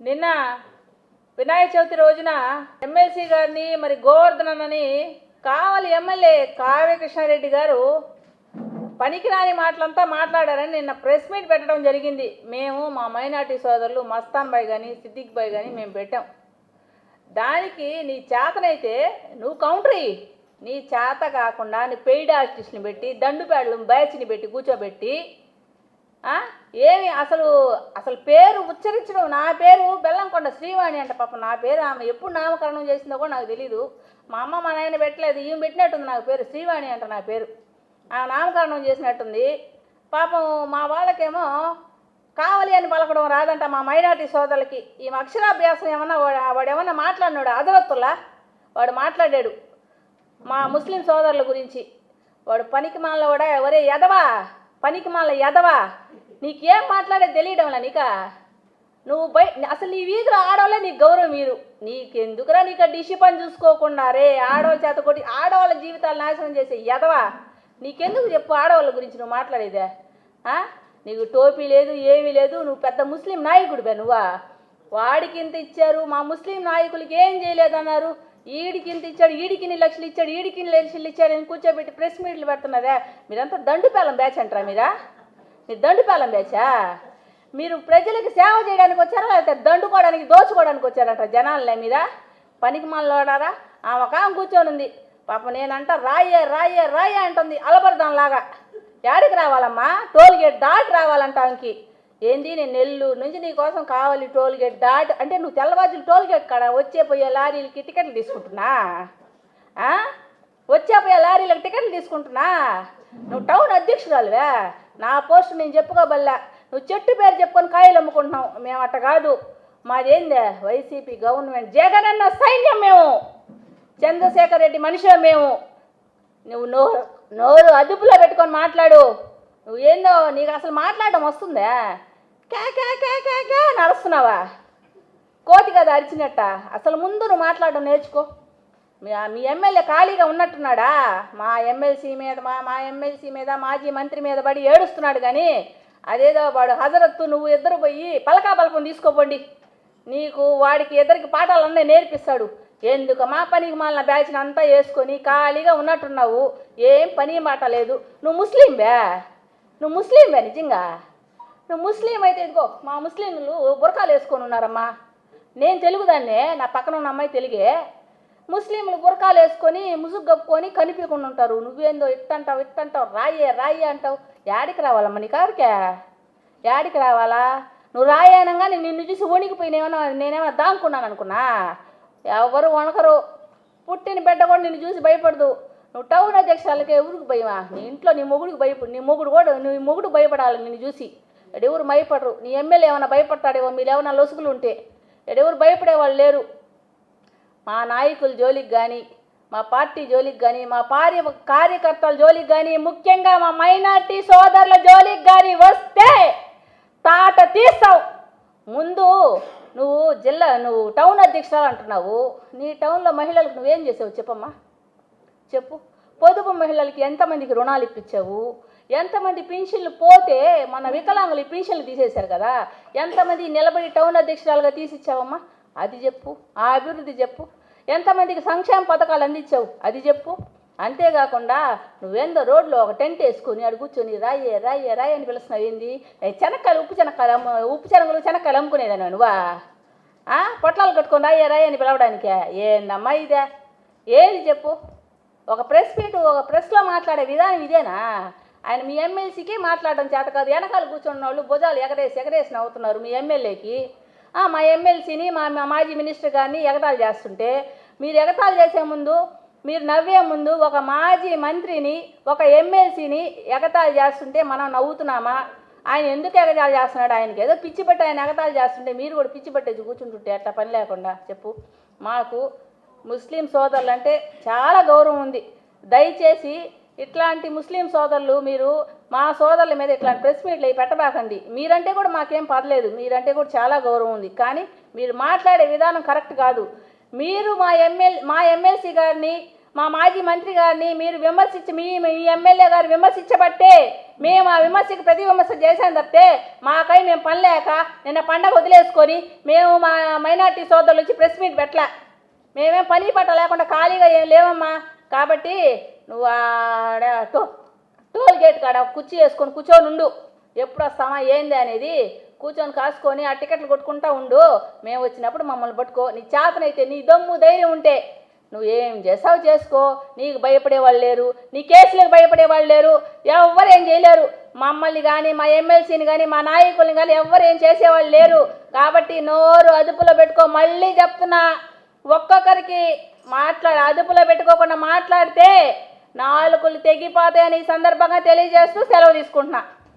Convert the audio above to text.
నిన్న వినాయక చవితి రోజున ఎమ్మెల్సీ గారిని మరి గోవర్ధన్ అని కావలి ఎమ్మెల్యే కావ్య కృష్ణారెడ్డి గారు పనికిరాని మాటలంతా మాట్లాడారని నిన్న ప్రెస్ మీట్ పెట్టడం జరిగింది. మేము మా మైనార్టీ సోదరులు మస్తాన్ బాయ్ కానీ సిద్దిక్ బాయ్ కానీ మేము పెట్టాం. దానికి నీ చేతనైతే నువ్వు కౌంటరీ నీ చేత కాకుండా నీ పెయిడ్ ఆర్టిస్ట్ని పెట్టి దండుపేడలు బ్యాచ్ని పెట్టి కూర్చోబెట్టి ఏమి? అసలు అసలు పేరు ఉచ్చరించడం నా పేరు బెల్లంకొండ శ్రీవాణి అంట పాపం. నా పేరు ఆమె ఎప్పుడు నామకరణం చేసిందో కూడా నాకు తెలీదు. మా అమ్మ మా నాయన పెట్టలేదు. ఈమె పెట్టినట్టుంది నాకు పేరు శ్రీవాణి అంట నా పేరు. ఆ నామకరణం చేసినట్టుంది. పాపం మా వాళ్ళకేమో కావాలి అని పలకడం రాదంట మా మైనార్టీ సోదరులకి. ఈ అక్షరాభ్యాసం ఏమన్నా వాడు వాడు ఏమన్నా మాట్లాడినాడు? అదరత్తులా వాడు మాట్లాడాడు. మా ముస్లిం సోదరుల గురించి. వాడు పనికి మాలలో కూడా ఒరే ఎదవా పనికి మాల ఎదవా నీకేం మాట్లాడే తెలియడంలా నీక? నువ్వు బయ అసలు నీ వీధిలో ఆడవాళ్ళే నీకు గౌరవం మీరు నీకెందుకురా నీకు డిషి పని చూసుకోకుండా రే ఆడవాళ్ళ చేత కొట్టి ఆడవాళ్ళ జీవితాలు నాశనం చేసే ఎదవా నీకెందుకు చెప్పు ఆడవాళ్ళ గురించి నువ్వు మాట్లాడేదే? నీకు టోపీ లేదు ఏమీ లేదు నువ్వు పెద్ద ముస్లిం నాయకుడివే నువ్వా? వాడికి ఇంత ఇచ్చారు మా ముస్లిం నాయకులకి ఏం చేయలేదన్నారు? ఈడికి ఇంత ఇచ్చాడు ఈడికి ఇన్ని లక్షలు ఇచ్చాడు ఈడికి ఇన్ని లక్షలు ఇచ్చాడు అని కూర్చోబెట్టి ప్రెస్ మీట్లు పెడుతున్నారా మీరంతా దండుపేలం బ్యాచ్ అంటారా మీరా? మీరు దండుపేలం బ్యాచా మీరు ప్రజలకు సేవ చేయడానికి వచ్చారా లేకపోతే దండుకోవడానికి దోచుకోవడానికి వచ్చారంట జనాలనే మీరా? పనికి మనలోడారా ఆమె ఒక ఆమె కూర్చొని ఉంది. పాప నేనంట రాయే రాయే రాయే అంటుంది అలబరదంలాగా. యాడికి రావాలమ్మా? టోల్ గేట్ దాటి రావాలంట ఆమెకి. ఏంది నేను నెల్లూరు నుంచి నీ కోసం కావాలి టోల్ గేట్ దాటి అంటే నువ్వు తెల్లవాజులు టోల్ గేట్ కాడ వచ్చే పోయే లారీలకి టికెట్లు తీసుకుంటున్నా? వచ్చే పోయే లారీలకు టికెట్లు తీసుకుంటున్నా? నువ్వు టౌన్ అధ్యక్షురాలువే. నా పోస్ట్ నేను చెప్పుకోబల్లా. నువ్వు చెట్టు పేరు చెప్పుకొని కాయలు అమ్ముకుంటున్నావు. మేము అట్ట కాదు. మాదేందే? వైసీపీ గవర్నమెంట్ జగనన్న సైన్యం మేము. చంద్రశేఖర్ రెడ్డి మనిషి మేము. నువ్వు నోరు నోరు అదుపులో పెట్టుకొని మాట్లాడు. నువ్వు ఏందో నీకు అసలు మాట్లాడడం వస్తుందా? కే క్యా కే క్యా కే నడుస్తున్నావా కోతి కదా అరిచినట్ట. అసలు ముందు నువ్వు మాట్లాడడం నేర్చుకో. మీ ఎమ్మెల్యే ఖాళీగా ఉన్నట్టున్నాడా? మా ఎమ్మెల్సీ మీద మా మా ఎమ్మెల్సీ మీద మాజీ మంత్రి మీద పడి ఏడుస్తున్నాడు కానీ అదేదో వాడు హజరత్తు నువ్వు ఇద్దరు పోయి పలకా పలకం తీసుకోపోండి. నీకు వాడికి ఇద్దరికి పాఠాలన్నీ నేర్పిస్తాడు. ఎందుకు మా పనికి మాలిన బ్యాచ్ని అంతా వేసుకొని ఖాళీగా ఉన్నట్టున్నావు? ఏం పని మాట లేదు. నువ్వు ముస్లింవే? నువ్వు ముస్లింవే నిజంగా? నువ్వు ముస్లిం అయితే ఇదిగో మా ముస్లింలు బురకాలు వేసుకొని ఉన్నారమ్మా. నేను తెలుగుదాన్నే నా పక్కన ఉన్న అమ్మాయి తెలుగే. ముస్లింలు బురకాలు వేసుకొని ముసుగు కప్పుకొని కనిపించకుండా ఉంటారు. నువ్వేందో ఇట్టంటావు ఇట్టంటావు రాయే రాయే అంటావు. యాడికి రావాలమ్మా నీ కారుకే? యాడికి రావాలా? నువ్వు రాయనంగా నేను నిన్ను చూసి వణికిపోయినేమన్నా నేనేమన్నా దాంకున్నాను అనుకున్నా ఎవరు వణకరు? పుట్టిన బిడ్డ కూడా నిన్ను చూసి భయపడదు. నువ్వు టౌన్ అధ్యక్షాలకే ఎవరికి భయమా నీ ఇంట్లో నీ మొగుడికి భయపడు నీ మొగుడు కూడా నీ మొగుడు భయపడాలి నిన్ను చూసి. ఎడెవరు భయపడరు? నీ ఎమ్మెల్యే ఏమైనా భయపడతాడేమో? మీరు ఏమైనా లొసుగులు ఉంటే. ఎడెవరు భయపడేవాళ్ళు లేరు? మా నాయకుల జోలికి కానీ మా పార్టీ జోలికి కానీ మా పార్య కార్యకర్తల జోలికి కానీ ముఖ్యంగా మా మైనార్టీ సోదరుల జోలికి కానీ వస్తే తాట తీస్తావు. ముందు నువ్వు జిల్లా నువ్వు టౌన్ అధ్యక్షురాలు అంటున్నావు. నీ టౌన్లో మహిళలకు నువ్వేం చేసావు చెప్పమ్మా? చెప్పు. పొదుపు మహిళలకి ఎంతమందికి రుణాలు ఇప్పించావు? ఎంతమంది పింఛన్లు పోతే మన వికలాంగులు ఈ పింఛన్లు తీసేశారు కదా? ఎంతమంది నిలబడి టౌన్ అధ్యక్షురాలుగా తీసిచ్చావమ్మా? అది చెప్పు. ఆ అభివృద్ధి చెప్పు. ఎంతమందికి సంక్షేమ పథకాలు అందించావు? అది చెప్పు. అంతేకాకుండా నువ్వేందో రోడ్లో ఒక టెంట్ వేసుకొని అడు కూర్చొని రాయే రాయే రాయే అని పిలుస్తున్నావు ఏంది? చెనక్కాయలు ఉప్పు చెనక్కాయలు అమ్మ ఉప్పు శనగలు చెనక్కాయలు అమ్ముకునేదాను నువ్వా? ఆ? పొట్లాలు కట్టుకొని రాయే రాయే అని పిలవడానికే? ఏందమ్మా ఇదే? ఏది చెప్పు? ఒక ప్రెస్ మీట్ ఒక ప్రెస్లో మాట్లాడే విధానం ఇదేనా? ఆయన మీ ఎమ్మెల్సీకి మాట్లాడడం చేత కాదు. వెనకాల కూర్చున్న వాళ్ళు భుజాలు ఎగరేసి ఎగరేసి నవ్వుతున్నారు మీ ఎమ్మెల్యేకి. మా ఎమ్మెల్సీని మా మాజీ మినిస్టర్ గారిని ఎగతాళి చేస్తుంటే మీరు ఎగతాళి చేసే ముందు మీరు నవ్వే ముందు ఒక మాజీ మంత్రిని ఒక ఎమ్మెల్సీని ఎగతాళి చేస్తుంటే మనం నవ్వుతున్నామా? ఆయన ఎందుకు ఎగతాళి చేస్తున్నాడు? ఆయనకి ఏదో పిచ్చిపట్టే ఆయన ఎగతాళి చేస్తుంటే మీరు కూడా పిచ్చిపట్టేసి కూర్చుంటుంటే అట్లా పని లేకుండా? చెప్పు. మాకు ముస్లిం సోదరులు అంటే చాలా గౌరవం ఉంది. దయచేసి ఇట్లాంటి ముస్లిం సోదరులు మీరు మా సోదరుల మీద ఇట్లాంటి ప్రెస్ మీట్లు అవి పెట్టబాకండి. మీరంటే కూడా మాకేం పర్లేదు. మీరంటే కూడా చాలా గౌరవం ఉంది. కానీ మీరు మాట్లాడే విధానం కరెక్ట్ కాదు. మీరు మా ఎమ్మెల్ మా ఎమ్మెల్సీ గారిని మా మాజీ మంత్రి గారిని మీరు విమర్శించి మీ మీ ఎమ్మెల్యే గారు విమర్శించబట్టే మేము ఆ విమర్శకు ప్రతి విమర్శ చేశాం తప్పితే మాకై మేము పని లేక నిన్న పండగ వదిలేసుకొని మేము మా మైనార్టీ సోదరులు వచ్చి ప్రెస్ మీట్ పెట్టలే. మేమేం పని పట్ట లేకుండా ఖాళీగా ఏం లేవమ్మా. కాబట్టి నువ్వు ఆడ టో టోల్ గేట్ కాడ కుర్చీ వేసుకొని కూర్చొని ఉండు ఎప్పుడు వస్తామా ఏంది అనేది కూర్చొని కాసుకొని ఆ టికెట్లు కొట్టుకుంటా ఉండు. మేము వచ్చినప్పుడు మమ్మల్ని పట్టుకో. నీ చేతనైతే నీ దమ్ము ధైర్యం ఉంటే. నువ్వు ఏం చేసావు చేసుకో. నీకు భయపడే వాళ్ళు లేరు. నీ కేసులకు భయపడే వాళ్ళు లేరు. ఎవ్వరు ఏం చేయలేరు. మమ్మల్ని కానీ మా ఎమ్మెల్సీని కానీ మా నాయకుల్ని కానీ ఎవ్వరు ఏం చేసేవాళ్ళు లేరు. కాబట్టి నోరు అదుపులో పెట్టుకో. మళ్ళీ చెప్తున్నా. ఒక్కొక్కరికి మాట్లాడ అదుపులో పెట్టుకోకుండా మాట్లాడితే నాలుగులు తెగిపోతాయని ఈ సందర్భంగా తెలియజేస్తూ సెలవు తీసుకుంటున్నా.